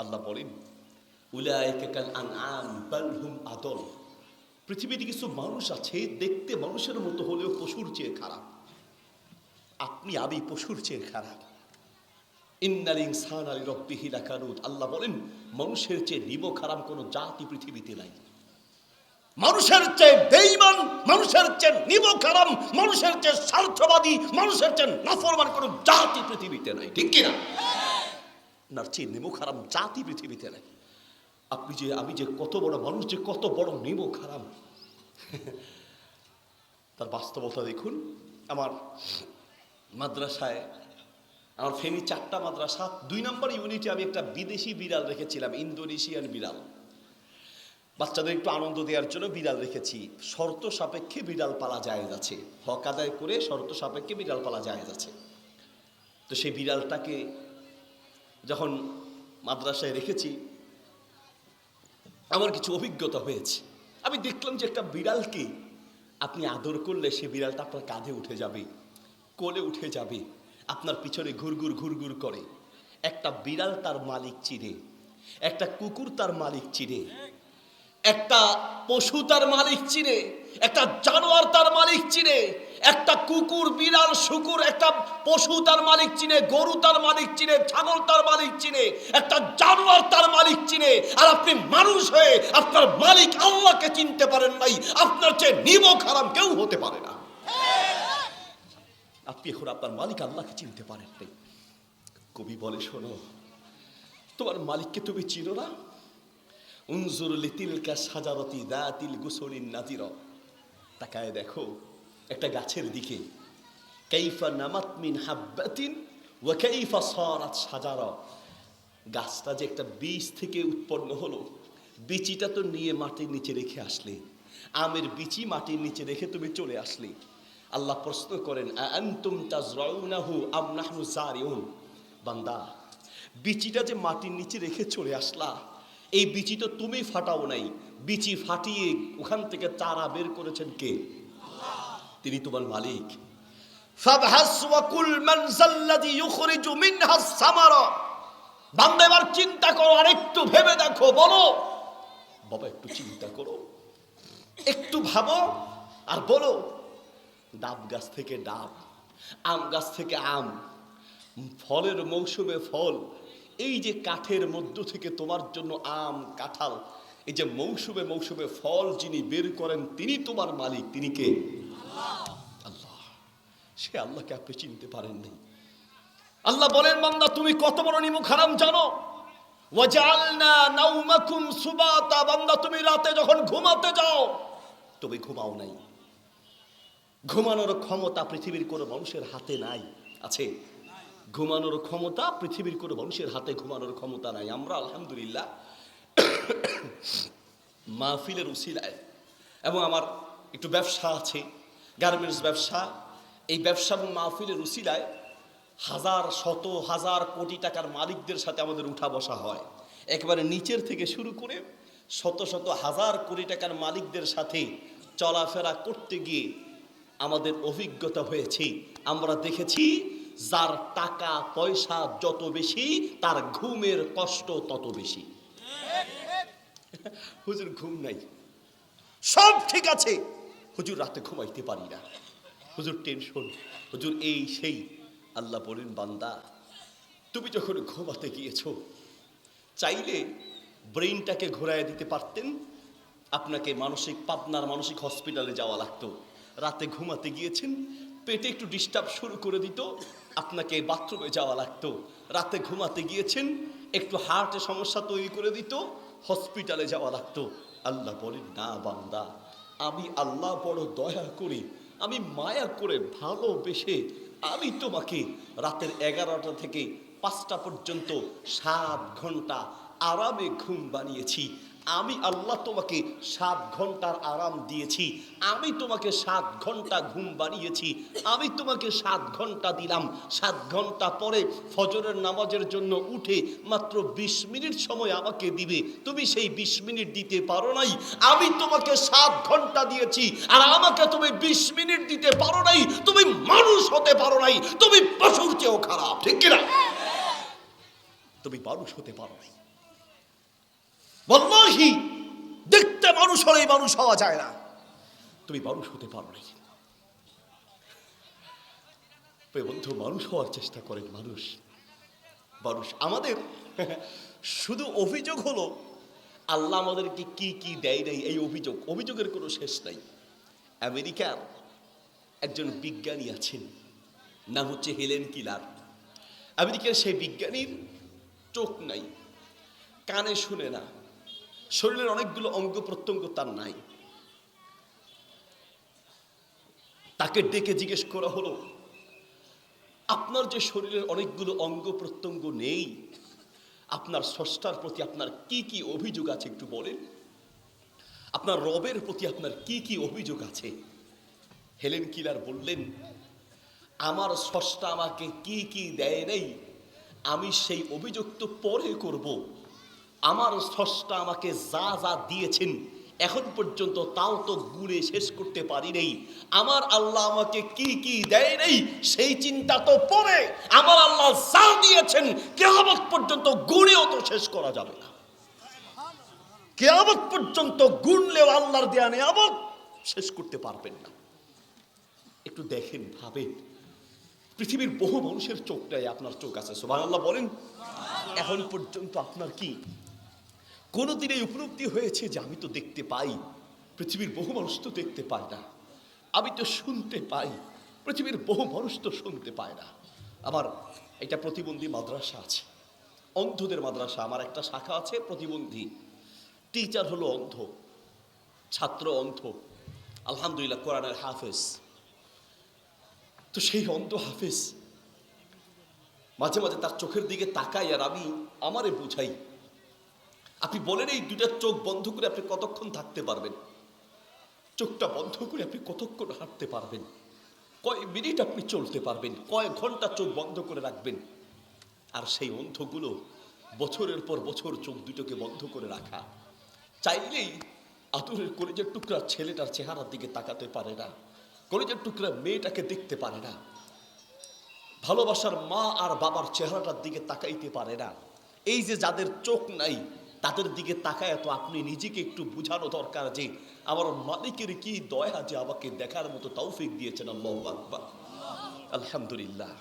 আল্লাহ বলেন বাল আদল। পৃথিবীতে কিছু মানুষ আছে, দেখতে মানুষের মতো হলেও পশুর চেয়ে খারাপ। আপনি আমি পশুর চেয়ে খারাপ। ইন্নাল ইনসান আলী রব্বিহি লাকানুদ। আল্লাহ বলেন, মানুষের চেয়ে নিব খারাপ কোনো জাতি পৃথিবীতে নাই। মানুষের চেয়ে বেঈমান, মানুষের চেয়ে নিব খারাপ, মানুষের চেয়ে স্বার্থবাদী, মানুষের চেয়ে নাফরমান কোনো জাতি পৃথিবীতে নাই। ঠিক কিনা? নার চেয়ে নিম খারাপ জাতি পৃথিবীতে নাই। আপনি যে, আমি যে কত বড় মানুষ, যে কত বড় নিম খারাপ। তার বাস্তবতা দেখুন। আমার মাদ্রাসায়, আমার ফেনী চারটা মাদ্রাসা, দুই নম্বর ইউনিটে আমি একটা বিদেশি বিড়াল রেখেছিলাম, ইন্দোনেশিয়ান বিড়াল। বাচ্চাদের একটু আনন্দ দেওয়ার জন্য বিড়াল রেখেছি। শর্ত সাপেক্ষে বিড়াল পালা যায় যাচ্ছে হক আদায় করে শর্ত সাপেক্ষে বিড়াল পালা যায় যাচ্ছে তো সেই বিড়ালটাকে যখন মাদ্রাসায় রেখেছি, আমার কিছু অভিজ্ঞতা হয়েছে। আমি দেখলাম যে একটা বিড়ালকে আপনি আদর করলে সে বিড়ালটা আপনার কাঁধে উঠে যাবে, কোলে উঠে যাবে, আপনার পিছনে ঘুরঘুর ঘুরঘুর করে। একটা বিড়াল তার মালিক চিনে, একটা কুকুর তার মালিক চিনে। একটা পশু তার মালিক চিনে, একটা জানোয়ার তার মালিক চিনে, একটা কুকুর, বিড়াল, শুকুর, একটা পশু তার মালিক চিনে, গরু তার মালিক চিনে, ছাগল তার মালিক চিনে, একটা জানোয়ার তার মালিক চিনে, আর আপনি মানুষ হয়ে আপনার মালিক আল্লাহকে চিনতে পারেন নাই, আপনার চেয়ে নিমক হারাম কেউ হতে পারে না। আপনি এখন আপনার মালিক আল্লাহকে চিনতে পারেন নাই। কবি বলে, শোনো, তোমার মালিককে তুমি চিনো না? উনজুর লিতিলকা সাজারতি দাতিল গুসলিন নাজির। তাকায় দেখো, একটা গাছের দিকে। কাইফা নামাত মিন হাব্বাতিন ওয়া কাইফা সারাত সাজারা। গাছটা যে একটা বীজ থেকে উৎপন্ন হলো, বিচিটা তো নিয়ে মাটির নিচে রেখে আসলে। আমের বিচি মাটির নিচে রেখে তুমি চলে আসলে। আল্লাহ প্রশ্ন করেন আনতুম তাজরাউনাহু আম নাহনু জারিউন? বান্দা, বিচিটা যে মাটির নিচে রেখে চলে আসলা এই বিচি তো তুমি ফাটাও নাই। বিচি ফাটিয়ে ওখান থেকে চারা বের করেছেন কে? তিনি তোমার মালিক। বান্দা, এবার চিন্তা করো আর একটু ভেবে দেখো, বলো। বাবা, একটু চিন্তা করো। একটু ভাবো আর বলো। ডাব গাছ থেকে ডাব, আম গাছ থেকে আম, ফলের মৌসুমে ফল এই যে কাঠের মধ্য থেকে তোমার জন্য আম, কাঁঠাল, এই যে মৌসুমে মৌসুমে ফল যিনি বের করেন, তিনি তোমার মালিক, তিনি কে? আল্লাহ। সে আল্লাহকে আপনি চিনতে পারেননি আল্লাহ বলেন, বান্দা, তুমি কত বড় নিমুখ হারাম জানো? তুমি রাতে যখন ঘুমাতে যাও, তুমি ঘুমাও নাই। ঘুমানোর ক্ষমতা পৃথিবীর কোনো মানুষের হাতে নাই, আছে? ঘুমানোর ক্ষমতা পৃথিবীর কোনো মানুষের হাতে ঘুমানোর ক্ষমতা নাই। আমরা আলহামদুলিল্লাহ মাহফিলের উসিলায়। এবং আমার একটু ব্যবসা আছে, গার্মেন্টস ব্যবসা। এই ব্যবসা এবং মাহফিলের উসিলায় হাজার, শত, হাজার কোটি টাকার মালিকদের সাথে আমাদের উঠা বসা হয়। একেবারে নিচের থেকে শুরু করে শত শত, হাজার কোটি টাকার মালিকদের সাথে চলাফেরা করতে গিয়ে আমাদের অভিজ্ঞতা হয়েছে। আমরা দেখেছি যার টাকা পয়সা যত বেশি, তার ঘুমের কষ্ট তত বেশি। হুজুর, ঘুম নাই। সব ঠিক আছে। হুজুর, রাতে ঘুমাইতে পারি না। হুজুর, টেনশন। হুজুর, এই সেই। আল্লাহ বলেন, বান্দা, তুমি যখন ঘুমাতে গিয়েছো, চাইলে ব্রেইনটাকে ঘোরায় দিতে পারতেন। আপনাকে মানসিক, পাবনার মানসিক হসপিটালে যাওয়া লাগতো। রাতে ঘুমাতে গিয়েছেন পেটে একটু ডিস্টার্ব শুরু করে দিত, আপনাকে বাথরুমে যাওয়া লাগতো। রাতে ঘুমাতে গিয়েছেন, একটু হার্টে সমস্যা তৈরি করে দিত হসপিটালে যাওয়া লাগতো। আল্লাহ বলেন, না বান্দা, আমি আল্লাহ বড় দয়া করি, আমি মায়া করে ভালোবেসে আমি তোমাকে রাতের এগারোটা থেকে পাঁচটা পর্যন্ত সাত ঘণ্টা আরামে ঘুম বানিয়েছি। আমি আল্লাহ তোমাকে সাত ঘণ্টার আরাম দিয়েছি, আমি তোমাকে সাত ঘণ্টা ঘুম বানিয়েছি আমি তোমাকে সাত ঘণ্টা দিলাম। সাত ঘণ্টা পরে ফজরের নামাজের জন্য উঠে মাত্র বিশ মিনিট সময় আমাকে দিবে। তুমি সেই বিশ মিনিট দিতে পারো নাই, আমি তোমাকে সাত ঘণ্টা দিয়েছি, আর আমাকে তুমি বিশ মিনিট দিতে পারো নাই, তুমি মানুষ হতে পারো নাই, তুমি পশুর চেয়েও খারাপ, ঠিক কিনা? তুমি মানুষ হতে পারো নাই। বল্লাহি দেখতে মানুষ হলে মানুষ হওয়া যায় না। তুমি মানুষ হতে পারো প্রিয় বন্ধু, মানুষ হওয়ার চেষ্টা করেন মানুষ। মানুষ আমাদের। শুধু অভিযোগ হলো, আল্লাহ আমাদেরকে কি কি দেয় নাই এই অভিযোগ। অভিযোগের কোনো শেষ নাই। আমেরিকার একজন বিজ্ঞানী আছেন, নাম হচ্ছে হেলেন কিলার। আমেরিকার সেই বিজ্ঞানীর চোখ নাই, কানে শুনে না। শরীরের অনেকগুলো অঙ্গ প্রত্যঙ্গ তার নাই। তাকে ডেকে জিজ্ঞেস করা হলো, আপনার যে শরীরের অনেকগুলো অঙ্গ প্রত্যঙ্গ নেই, আপনার স্রষ্টার প্রতি আপনার কি কি অভিযোগ আছে একটু বলেন? আপনার রবের প্রতি আপনার কি কি অভিযোগ আছে? হেলেন কিলার বললেন, আমার স্রষ্টা আমাকে কি কি দেয় নেই, আমি সেই অভিযোগ তো পরে করব। আমার স্রষ্টা আমাকে যা যা দিয়েছেন, এখন পর্যন্ত তাও তো গুণে শেষ করতে পারি নেই। আমার আল্লাহ আমাকে কি কি দেয় নেই, সেই চিন্তা তো পরে আমার আল্লাহ যা দিয়েছেন, কেয়ামত পর্যন্ত গুণেও তো শেষ করা যাবে না। কেয়ামত পর্যন্ত গুণলেও আল্লাহর দেয়া নেয়ামত শেষ করতে পারবেন না। একটু দেখেন, ভাবেন। পৃথিবীর বহু মানুষের চোখটাই আপনার চোখ আছে সোভান আল্লাহ বলেন। এখন পর্যন্ত আপনার কি কোনোদিন এই উপলব্ধি হয়েছে যে আমি তো দেখতে পাই। পৃথিবীর বহু মানুষ তো দেখতে পায় না। আমি তো শুনতে পাই। পৃথিবীর বহু মানুষ তো শুনতে পায় না। আমার একটা প্রতিবন্ধী মাদ্রাসা আছে। অন্ধদের মাদ্রাসা, আমার একটা শাখা আছে প্রতিবন্ধী। টিচার হলো অন্ধ, ছাত্র অন্ধ। আলহামদুলিল্লাহ কোরআনের হাফেজ। তো সেই অন্ধ হাফেজ মাঝে মাঝে তার চোখের দিকে তাকাই আর আমি আমারে বুঝাই। আপনি বলেন এই দুটা চোখ বন্ধ করে আপনি কতক্ষণ থাকতে পারবেন? চোখটা বন্ধ করে আপনি কতক্ষণ হাঁটতে পারবেন? কয় মিনিট আপনি চলতে পারবেন? কয় ঘণ্টা চোখ বন্ধ করে রাখবেন? আর সেই অন্ধগুলো বছরের পর বছর চোখ দুটোকে বন্ধ করে রাখা। চাইলেই আতুরের কলেজের টুকরা ছেলেটার চেহারার দিকে তাকাতে পারে না, কলেজের টুকরা মেয়েটাকে দেখতে পারে না, ভালোবাসার মা আর বাবার চেহারাটার দিকে তাকাইতে পারে না। এই যে যাদের চোখ নাই তাদের দিকে তাকায় তো আপনি নিজেকে একটু বুঝানো দরকার যে আমার মালিকের কি দয়া যে আমাকে দেখার মতো তৌফিক দিয়েছেন, আল্লাহ আকবার। আলহামদুলিল্লাহ।